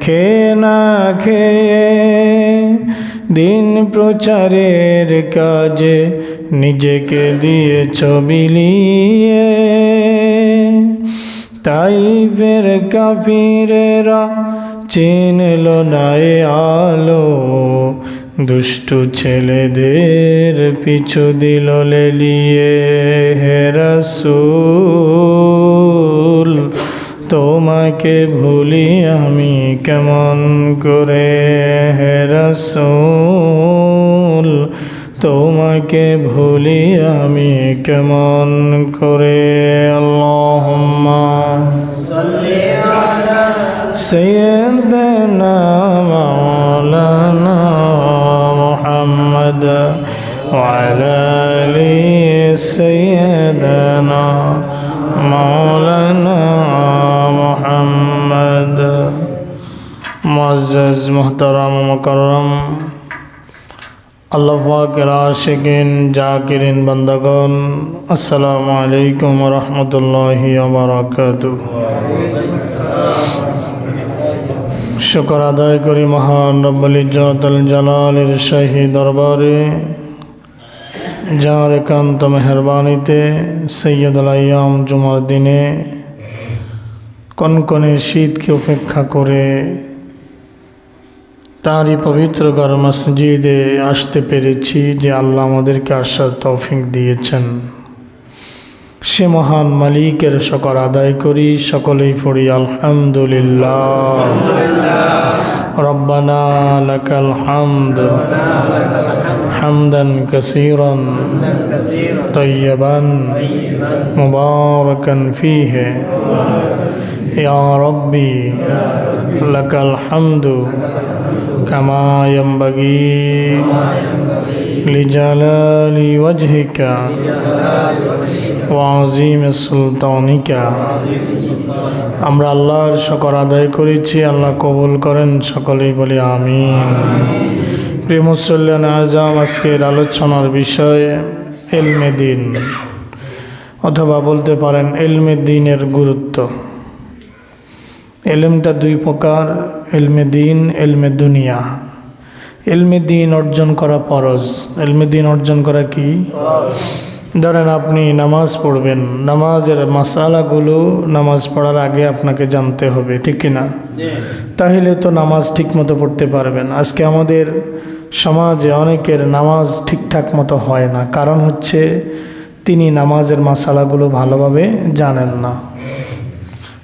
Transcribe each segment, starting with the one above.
খেয়ে না খেয়ে দিন প্রচারের কাজে নিজেকে দিয়েছ বিলিয়ে তাই ফের কাফিরেরা চিনল না আলো। দুষ্টু ছেলেদের পিছু দিল লেলিয়ে হে রসুল। তোমাকে ভুলি আমি কেমন করে হে রসুল তোমাকে ভুলি আমি কেমন করে আল্লাহুম্মা سيدنا مولانا محمد وعلى آل سيدنا مولانا محمد معزز محترم مکرم আল্লাহ পাকের আশিকিন জাকিরিন বান্দাগণ আসসালামু আলাইকুম রহমতুল্লাহি বারাকাতুহ শুকর আদায় করি মহান রব্বুল ইজ্জতুল জালালের শাহী দরবারে যার একান্ত মেহরবানিতে সৈয়দ আলাইয়াম জুমার দিনে কনকনে শীতকে উপেক্ষা করে তাঁরই পবিত্র ঘর মসজিদে আসতে পেরেছি যে আল্লাহ আমাদেরকে আসার তৌফিক দিয়েছেন সে মহান মালিকের শকর আদায় করি সকলেই পড়ি আলহামদুলিল্লাহ রব্বানা লাকাল হামদ হামদান কাসীরান طيبا مباركا فيه يا ربي لك الحمد كما ينبغي لجلال وجهك ওয়াজিম সুলতানিকা আমরা আল্লাহর শকর আদায় করেছি আল্লাহ কবুল করেন সকলেই বলি আমিন প্রিয় মুসল্লান আজম আজকের আলোচনার বিষয় এলমে দিন অথবা বলতে পারেন এলমে দিনের গুরুত্ব এলমটা দুই প্রকার, এলমে দিন, এলমে দুনিয়া। এলমে দিন অর্জন করা পরজ এলমে দিন অর্জন করা কি? ধরেন আপনি নামাজ পড়বেন। নামাজের মাসালাগুলো নামাজ পড়ার আগে আপনাকে জানতে হবে, ঠিক কিনা তাহলে তো নামাজ ঠিক মতো পড়তে পারবেন। আজকে আমাদের সমাজে অনেকের নামাজ ঠিকঠাক মতো হয় না। কারণ হচ্ছে তিনি নামাজের মাসালাগুলো ভালোভাবে জানেন না।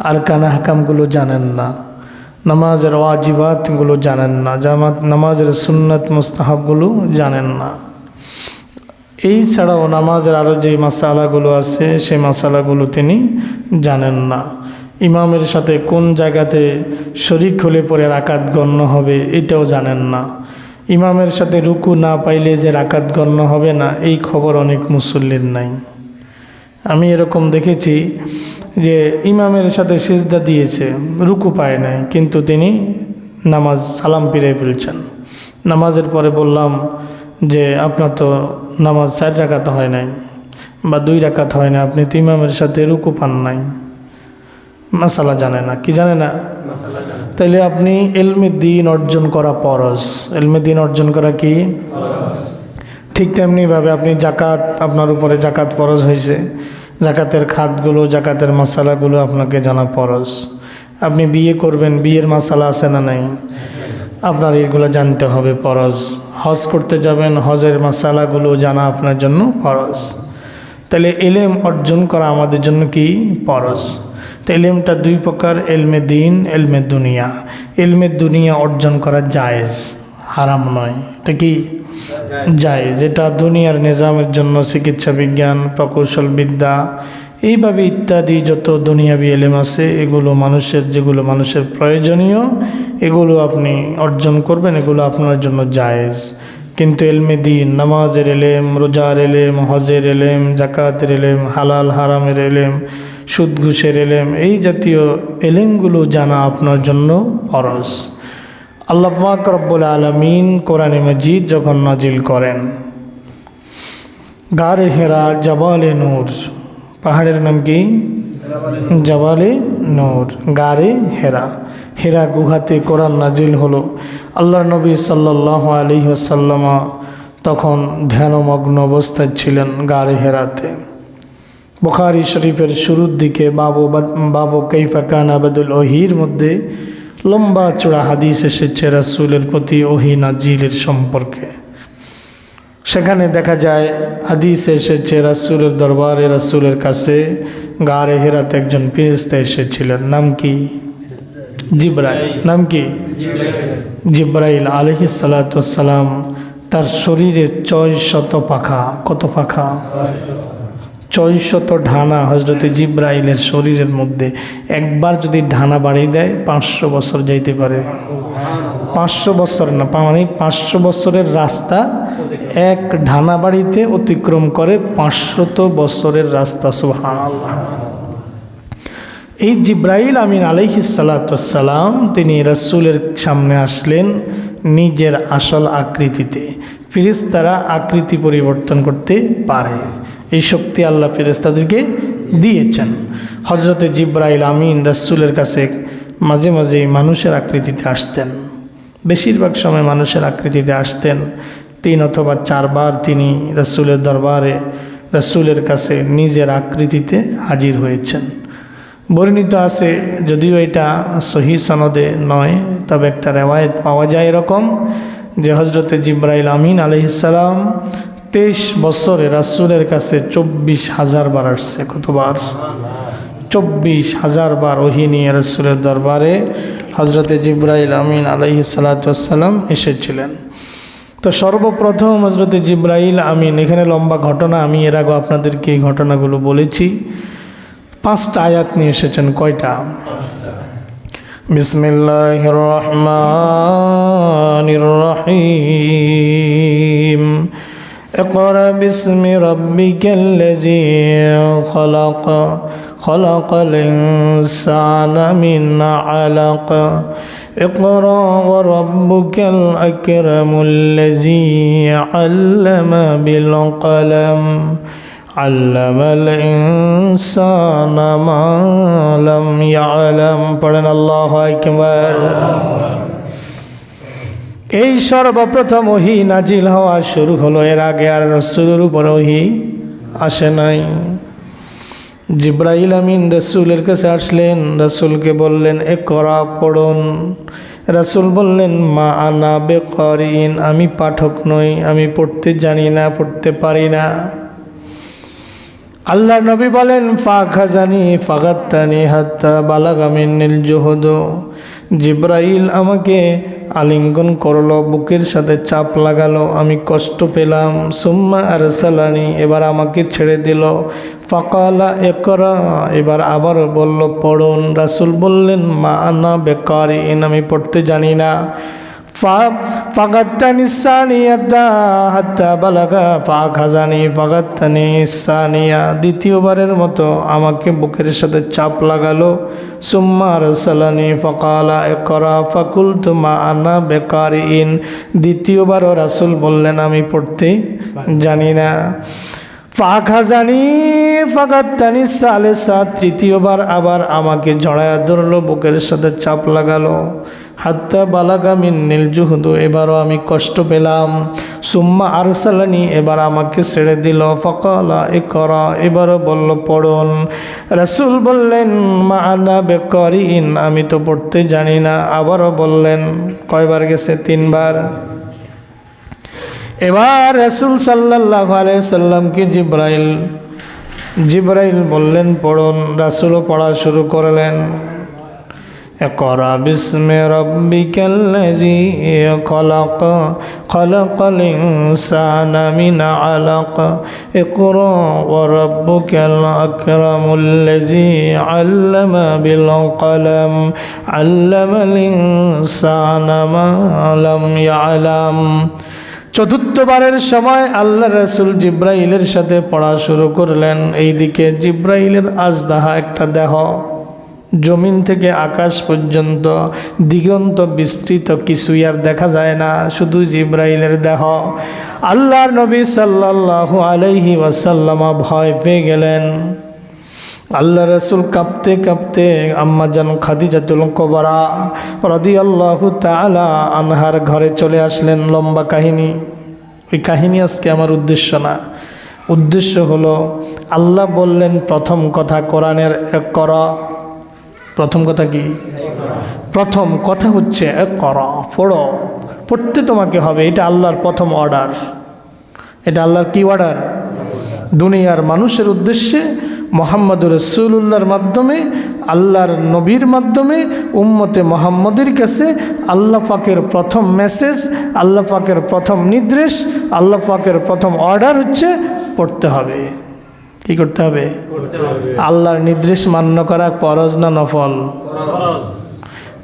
আর কানা হাকামগুলো জানেন না। নামাজের ওয়াজিবাতগুলো জানেন না। জামাত, নামাজের সুন্নত মুস্তাহাবগুলো জানেন না। এই ছাড়াও নামাজের আরও যে মাসালাগুলো আছে, সেই মাসালাগুলো তিনি জানেন না। ইমামের সাথে কোন জায়গাতে শরিক হলে পরে রাকাত গণ্য হবে, এটাও জানেন না। ইমামের সাথে রুকু না পাইলে যে রাকাত গণ্য হবে না, এই খবর অনেক মুসল্লির নাই। আমি এরকম দেখেছি যে ইমামের সাথে সেজদা দিয়েছে রুকু পায় নাই কিন্তু তিনি নামাজ সালাম ফিরে ফেলছেন। নামাজের পরে বললাম যে আপনার তো নামাজ চার রাকাত হয় নাই বা দুই রাকাত হয় না আপনি তো ইমামের সাথে রুকু পান নাই। মাসালা জানে না কি জানে না? তাইলে আপনি এলমে দিন অর্জন করা পরস এলমে দিন অর্জন করা কি? ঠিক তেমনিভাবে আপনি জাকাত আপনার উপরে জাকাত পরস হয়েছে। জাকাতের খাতগুলো, জাকাতের মশালাগুলো আপনাকে জানা পরস আপনি বিয়ে করবেন, বিয়ের মশালা আছে না নাই? আপনার এগুলো জানতে হবে পরস হজ করতে যাবেন, হজের মশালাগুলো জানা আপনার জন্য পরস তাহলে এলেম অর্জন করা আমাদের জন্য কি পরস তো এলেমটা দুই প্রকার, এলমে দিন, এলমে দুনিয়া। এলমে দুনিয়া অর্জন করা জায়েজ। হারাম নয়। এটা কি? যায়। যেটা দুনিয়ার নিজামের জন্য চিকিৎসা বিজ্ঞান, প্রকৌশল বিদ্যা, এইভাবে ইত্যাদি যত দুনিয়াবি এলেম আছে, এগুলো মানুষের, যেগুলো মানুষের প্রয়োজনীয়, এগুলো আপনি অর্জন করবেন, এগুলো আপনার জন্য জায়েজ। কিন্তু এলমে দিন, নামাজের এলেম, রোজার এলেম, হজের এলেম জাকাতের এলেম, হালাল, হারামের এলেম, সুদ, ঘুষের এলেম, এই জাতীয় এলেমগুলো জানা আপনার জন্য ফরজ। আল্লাহ পাক রব্বুল আলমিন কোরআনে মজিদ যখন নাজিল করেন, গারে হেরা জবালে নূর। পাহাড়ের নাম কি? জবালে নূর। গারে হেরা। হীরা গুহাতে কোরআন নাজিল হলো। আল্লাহ নবী সাল্লাহ আলী আসাল্লামা তখন ধ্যানমগ্ন অবস্থায় ছিলেন গাড়ে হেরাতে। বুখারি শরীফের শুরুর দিকে বাবু বাবু কৈফা কান আবাদুল ওহির মধ্যে লম্বা চূড়া হাদিস এসেছে রাসুলের প্রতি ওহি নাজিলের সম্পর্কে। সেখানে দেখা যায়, হাদিস এসেছে রাসুলের দরবারে, রাসুলের কাছে গাড়ে হেরাতে একজন ফিরিস্তা এসেছিলেন। নাম কি? জিব্রাইল। নাম কি? জিব্রাইল আলহি সালাতাম তার শরীরে ছয় শত পাখা। কত পাখা? ছয় শত ঢানা হজরতে জিব্রাইলের শরীরের মধ্যে একবার যদি ঢানা বাড়িয়ে দেয়, পাঁচশো বছর যাইতে পারে। পাঁচশো বছর না মানে পাঁচশো বছরের রাস্তা এক ঢানা বাড়িতে অতিক্রম করে পাঁচশত বছরের রাস্তা সুহান এই জিব্রাইল আমিন আলহিসাল্লাম তিনি রাসুলের সামনে আসলেন নিজের আসল আকৃতিতে। ফিরিস্তারা আকৃতি পরিবর্তন করতে পারে। এই শক্তি আল্লাহ ফেরেস্তাদেরকে দিয়েছেন। হজরতে জিব্রাইল আমিন রাসুলের কাছে মাঝে মাঝে মানুষের আকৃতিতে আসতেন। বেশিরভাগ সময় মানুষের আকৃতিতে আসতেন। তিন অথবা চারবার তিনি রাসুলের দরবারে রাসুলের কাছে নিজের আকৃতিতে হাজির হয়েছেন। বর্ণিত আছে, যদিও এটা সহি সনদে নয়, তবে একটা রেওয়ায়ত পাওয়া যায় এরকম যে হজরতে জিব্রাইল আমিন আলহিসাল্লাম তেইশ বছরে রাসুলের কাছে চব্বিশ হাজার বার আসছে, কতবার? চব্বিশ হাজার বার ওহি নিয়ে রসুলের দরবারে হজরতে জিব্রাইল আমিন আলহি সালাতাম এসেছিলেন। তো সর্বপ্রথম হজরতে জিব্রাইল আমিন, এখানে লম্বা ঘটনা, আমি এর আগে আপনাদেরকে এই ঘটনাগুলো বলেছি। পাঁচটা আয়াত নিয়ে এসেছেন, কয়টা? বিসমিল্লাহ রহমান রহিম। اقرأ باسم ربك الذي خلق خلق الإنسان من علق. اقرأ وربك الأكرم الذي علم بالقلم علم الإنسان ما لم يعلم. قرن الله أكبر এই সর্বপ্রথম ওহি নাজিল হওয়া শুরু হলো। এর আগে আর রসুলের উপর ওহি আসে নাই। জিব্রাহিল আমিন রসুলের কাছে আসলেন। রসুলকে বললেন এ করা পড়ুন। রসুল বললেন, মা আনা বে করিন আমি পাঠক নই, আমি পড়তে জানি না, পড়তে পারি না। আল্লাহ নবী বলেন ফা খাজানি ফাগাত্তানি হাত্তা বালাগামিন নীল জোহদ। জিব্রাইল আমাকে আলিঙ্গন করল, বুকের সাথে চাপ লাগালো, আমি কষ্ট পেলাম। সুম্মা আর সালানি এবার আমাকে ছেড়ে দিল। ফাকালা, একরা। এবার আবার বলল, পড়ুন। রাসুল বললেন, মা আনা বেকার আমি পড়তে জানি না। বালাগা, ফাখাজানি ফাগাত্তানি সানিয়া। দ্বিতীয়বারের মতো আমাকে বুকের সাথে চাপ লাগালো। সুম্মা রসালানি ফকালা একরা ফাকুল তুমা আনা বেকার ইন দ্বিতীয়বারও রাসুল বললেন, আমি পড়তে জানি না। ফাখাজানি সালে সা তৃতীয়বার আবার আমাকে জড়ায়া ধরলো, বুকের সাথে চাপ লাগালো। হাত্তা বালাগা মিন্নিল জুহুদু, এবারও আমি কষ্ট পেলাম। সুম্মা আরসালানি, এবার আমাকে ছেড়ে দিল। ফকলা এ করা এবারও বলল, পড়ুন। রাসুল বললেন, মা আনা বেকরিন, আমি তো পড়তে জানি না। আবারও বললেন, কয়বার গেছে? তিনবার। এবার রসুল সাল্লাহ সাল্লামকে জিব্রাইল জিব্রাইল বললেন, পড়ুন। রাসুলও পড়া শুরু করলেন। اقرأ باسم ربك الذي خلق خلق الإنسان من علق اقرأ وربك الأكرم الذي علم بالقلم علم الإنسان ما لم يعلم চতুর্থবারের সময় আল্লাহ রসুল জিব্রাইলের সাথে পড়া শুরু করলেন এইদিকে জিব্রাইলের আজদাহা একটা দেহ জমিন থেকে আকাশ পর্যন্ত দিগন্ত বিস্তৃত, কিছুই আর দেখা যায় না, শুধু জিব্রাইলের দেহ। আল্লাহর নবী সাল্লাহ আলহি ওয়াসাল্লামা ভয় পেয়ে গেলেন। আল্লাহ রসুল কাঁপতে কাঁপতে আম্মা জান খাদিজাতুল কবরা রদি আল্লাহ তালা আনহার ঘরে চলে আসলেন লম্বা কাহিনী। ওই কাহিনী আজকে আমার উদ্দেশ্য না। উদ্দেশ্য হলো, আল্লাহ বললেন, প্রথম কথা কোরআনের এক কর। প্রথম কথা কি? প্রথম কথা হচ্ছে কর পড়ো। পড়তে তোমাকে হবে, এটা আল্লাহর প্রথম অর্ডার এটা আল্লাহর কি অর্ডার দুনিয়ার মানুষের উদ্দেশ্যে মোহাম্মদ রসুল্লাহর মাধ্যমে, আল্লাহর নবীর মাধ্যমে, উম্মতে মোহাম্মদের কাছে আল্লাহ পাকের প্রথম মেসেজ আল্লাহ পাকের প্রথম নির্দেশ, আল্লাহ পাকের প্রথম অর্ডার হচ্ছে পড়তে হবে। কি করতে হবে? আল্লাহর নির্দেশ মান্য করা পরজ না নফল?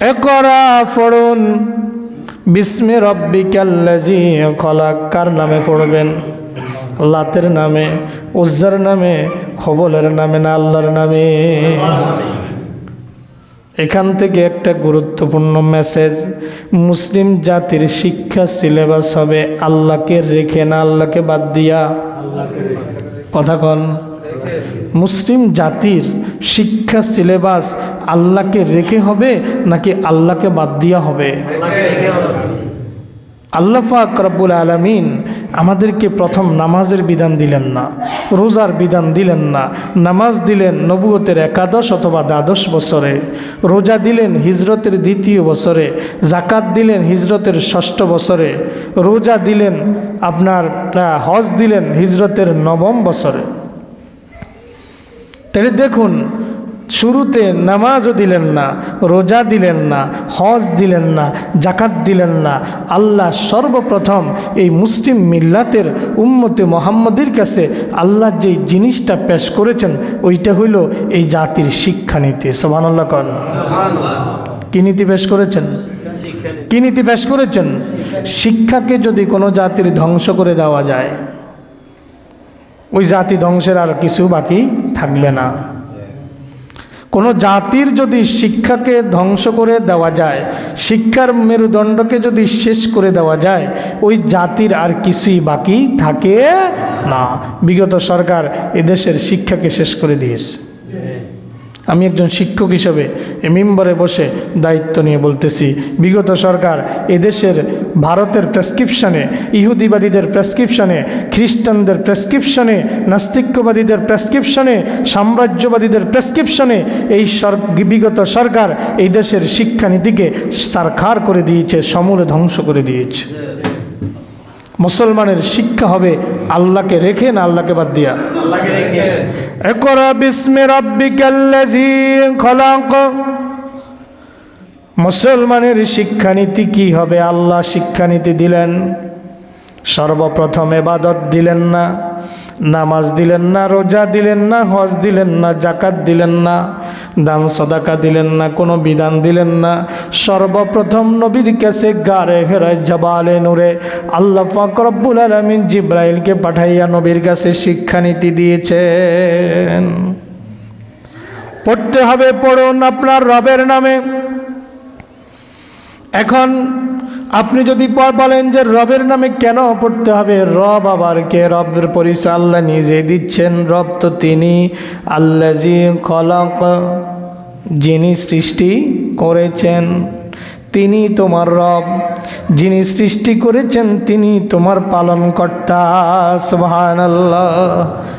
একরা পড়ুন। বিস্মে রব্বিকাল্লাজি খলাক কার নামে পড়বেন। লাতের নামে, উজ্জার নামে, হবলের নামে না আল্লাহর নামে। এখান থেকে একটা গুরুত্বপূর্ণ মেসেজ। মুসলিম জাতির শিক্ষা, সিলেবাস হবে আল্লাহকে রেখে না আল্লাহকে বাদ দিয়া। কথা কন। মুসলিম জাতির শিক্ষা সিলেবাস আল্লাহকে রেখে হবে নাকি আল্লাহকে বাদ দিয়া হবে? আল্লাহ পাক রব্বুল আলমিন আমাদেরকে প্রথম নামাজের বিধান দিলেন না, রোজার বিধান দিলেন না, নামাজ দিলেন নবুয়তের একাদশ অথবা দ্বাদশ বছরে, রোজা দিলেন হিজরতের দ্বিতীয় বছরে জাকাত দিলেন হিজরতের ষষ্ঠ বছরে, রোজা দিলেন আপনার হজ দিলেন হিজরতের নবম বছরে। তাহলে দেখুন শুরুতে নামাজও দিলেন না রোজা দিলেন না হজ দিলেন না জাকাত দিলেন না। আল্লাহ সর্বপ্রথম এই মুসলিম মিল্লাতের উম্মতে মোহাম্মদের কাছে আল্লাহ যেই জিনিসটা পেশ করেছেন ওইটা হইল এই জাতির শিক্ষানীতি সোহান আল্লাহ কন। কি নীতি পেশ করেছেন? কি নীতি পেশ করেছেন? শিক্ষাকে যদি কোনো জাতির ধ্বংস করে দেওয়া যায় ওই জাতি ধ্বংসের আর কিছু বাকি থাকবে না। কোনো জাতির যদি শিক্ষাকে ধ্বংস করে দেওয়া যায়, শিক্ষার মেরুদণ্ডকে যদি শেষ করে দেওয়া যায়, ওই জাতির আর কিছুই বাকি থাকে না। বিগত সরকার এদেশের শিক্ষাকে শেষ করে দিয়েছে। আমি একজন শিক্ষক হিসেবে মেম্বারে বসে দায়িত্ব নিয়ে বলতেছি, বিগত সরকার এদেশের ভারতের প্রেসক্রিপশানে ইহুদিবাদীদের প্রেসক্রিপশানে খ্রিস্টানদের প্রেসক্রিপশানে নাস্তিক্যবাদীদের প্রেসক্রিপশানে সাম্রাজ্যবাদীদের প্রেসক্রিপশানে এই বিগত সরকার এই দেশের শিক্ষানীতিকে সারখার করে দিয়েছে, সমূলে ধ্বংস করে দিয়েছে। মুসলমানের শিক্ষা হবে আল্লাহকে রেখে না আল্লাহকে বাদ দিয়া? মুসলমানের শিক্ষানীতি কি হবে? আল্লাহ শিক্ষানীতি দিলেন। সর্বপ্রথম এবাদত দিলেন না। নামাজ দিলেন না, রোজা দিলেন না, হজ দিলেন না জাকাত দিলেন না, দান সদাকা দিলেন না, কোনো বিধান দিলেন না। সর্বপ্রথম নবীর কাছে গারে হেরায় জবালে নূরে আল্লাহ পাক রব্বুল আলামিন জিব্রাইলকে পাঠাইয়া নবীর কাছে শিক্ষানীতি দিয়েছেন। পড়তে হবে, পড়ুন আপনার রবের নামে। এখন আপনি যদি বলেন যে রবের নামে কেন পড়তে হবে, রব আবার কে? রবের পরিচয় আল্লাহ নিজে দিচ্ছেন। রব তো তিনি আল্লাহ জি খলক, যিনি সৃষ্টি করেছেন। তিনি তোমার রব, যিনি সৃষ্টি করেছেন, তিনি তোমার পালনকর্তা। সুবহান আল্লাহ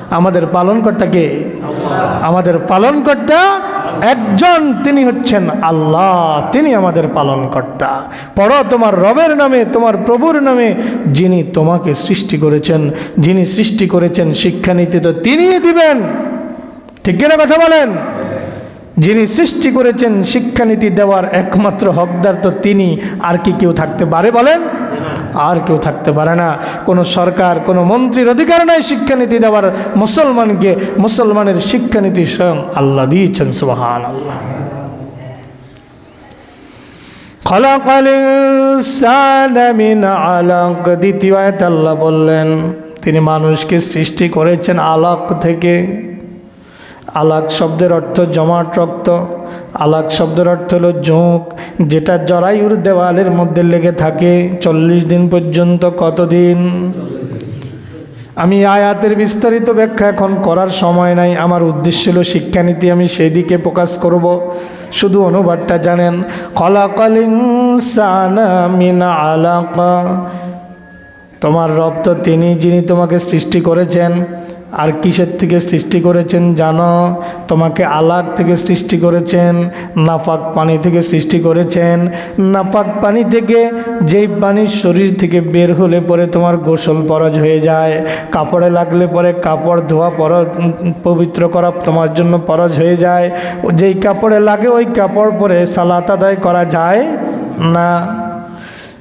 আমাদের পালনকর্তা কে? আমাদের পালনকর্তা একজন তিনি হচ্ছেন আল্লাহ, তিনি আমাদের পালনকর্তা। পড়ো তোমার রবের নামে, তোমার প্রভুর নামে, যিনি তোমাকে সৃষ্টি করেছেন, যিনি সৃষ্টি করেছেন শিক্ষানীতি তো তিনিই দিবেন। ঠিক কিনা কথা বলেন? যিনি সৃষ্টি করেছেন শিক্ষানীতি দেওয়ার একমাত্র হকদার তো তিনি, আর কি কেউ থাকতে পারে বলেন? আর কেউ থাকতে পারে না। কোনো সরকার, কোনো মন্ত্রীর অধিকার নাই শিক্ষানীতি দেওয়ার। মুসলমানকে মুসলমানের শিক্ষানীতি স্বয়ং আল্লাহ দিয়েছেন সুবাহান আল্লাহ দ্বিতীয় আল্লাহ বললেন, তিনি মানুষকে সৃষ্টি করেছেন আলাক থেকে। আলাক শব্দের অর্থ জমাট রক্ত, আলাক শব্দের অর্থ হলো জোঁক, যেটা জরায়ুর দেওয়ালের মধ্যে লেগে থাকে চল্লিশ দিন পর্যন্ত কতদিন? আমি আয়াতের বিস্তারিত ব্যাখ্যা এখন করার সময় নাই, আমার উদ্দেশ্য হলো শিক্ষানীতি আমি সেই দিকে প্রকাশ করব। শুধু অনুবাদটা জানেন ইনসানা মিন আলাকা। তোমার রব তো তিনি যিনি তোমাকে সৃষ্টি করেছেন। আর কিসের থেকে সৃষ্টি করেছেন জানো? তোমাকে আলাগ থেকে সৃষ্টি করেছেন, নাপাক পানি থেকে সৃষ্টি করেছেন। নাপাক পানি থেকে যেই পানি শরীর থেকে বের হলে পরে তোমার গোসল পরজ হয়ে যায়। কাপড়ে লাগলে পরে কাপড় ধোয়া পর পবিত্র করা তোমার জন্য পরজ হয়ে যায়। যেই কাপড়ে লাগে ওই কাপড় পরে সালাত আদায় করা যায় না।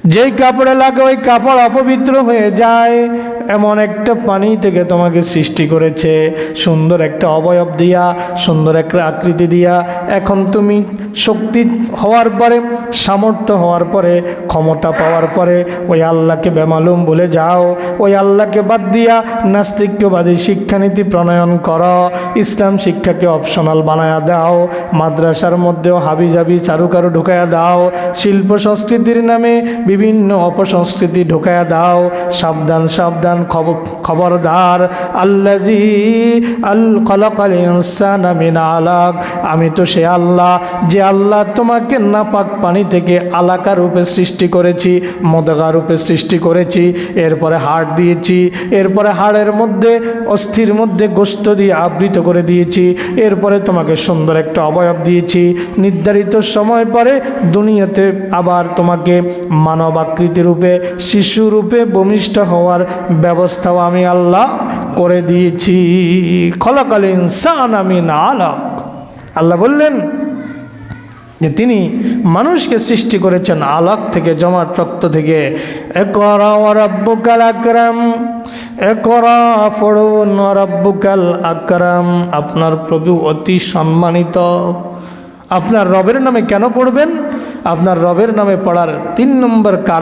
যেই কাপড়ে লাগে ওই কাপড় অপবিত্র হয়ে যায়। এমন একটা পানি থেকে তোমাকে সৃষ্টি করেছে, সুন্দর একটা অবয়ব দিয়া, সুন্দর একটা আকৃতি দিয়া। এখন তুমি শক্তি হওয়ার পরে, সামর্থ্য হওয়ার পরে, ক্ষমতা পাওয়ার পরে, ওই আল্লাহকে বেমালুম বলে যাও। ওই আল্লাহকে বাদ দিয়া নাস্তিক্যবাদী শিক্ষানীতি প্রণয়ন করো। ইসলাম শিক্ষাকে অপশনাল বানায়া দাও। মাদ্রাসার মধ্যেও হাবিজাবি চারুকারু ঢুকায়া দাও। শিল্প সংস্কৃতির নামে বিভিন্ন অপসংস্কৃতি ঢুকায়া দাও। সাবধান সাবধান। খব- খবরদার। আল্লাজি আল খলকাল ইনসান মিন আলাক। আমি তো সে আল্লাহ, যে আল্লাহ তোমাকে নাপাক পানি থেকে আলাকা রূপে সৃষ্টি করেছি, মদগা রূপে সৃষ্টি করেছি, এরপরে হাড় দিয়েছি, এরপরে হাড়ের মধ্যে, অস্থির মধ্যে গোস্ত দিয়ে আবৃত করে দিয়েছি, এরপরে তোমাকে সুন্দর একটা অবয়ব দিয়েছি। নির্ধারিত সময় পরে দুনিয়াতে আবার তোমাকে মানব আকৃতি রূপে, শিশু রূপে ভূমিষ্ঠ হওয়ার ব্যবস্থাও আমি আল্লাহ করে দিয়েছি। খলকাল ইনসান আমি না আল্লাহ বললেন যে তিনি মানুষকে সৃষ্টি করেছেন আলাক থেকে, জমাট রক্ত থেকে। আকরাম আকরাম। আপনার প্রভু অতি সম্মানিত। আপনার রবের নামে কেন পড়বেন? আপনার রবের নামে পড়ার তিন নম্বর কারণ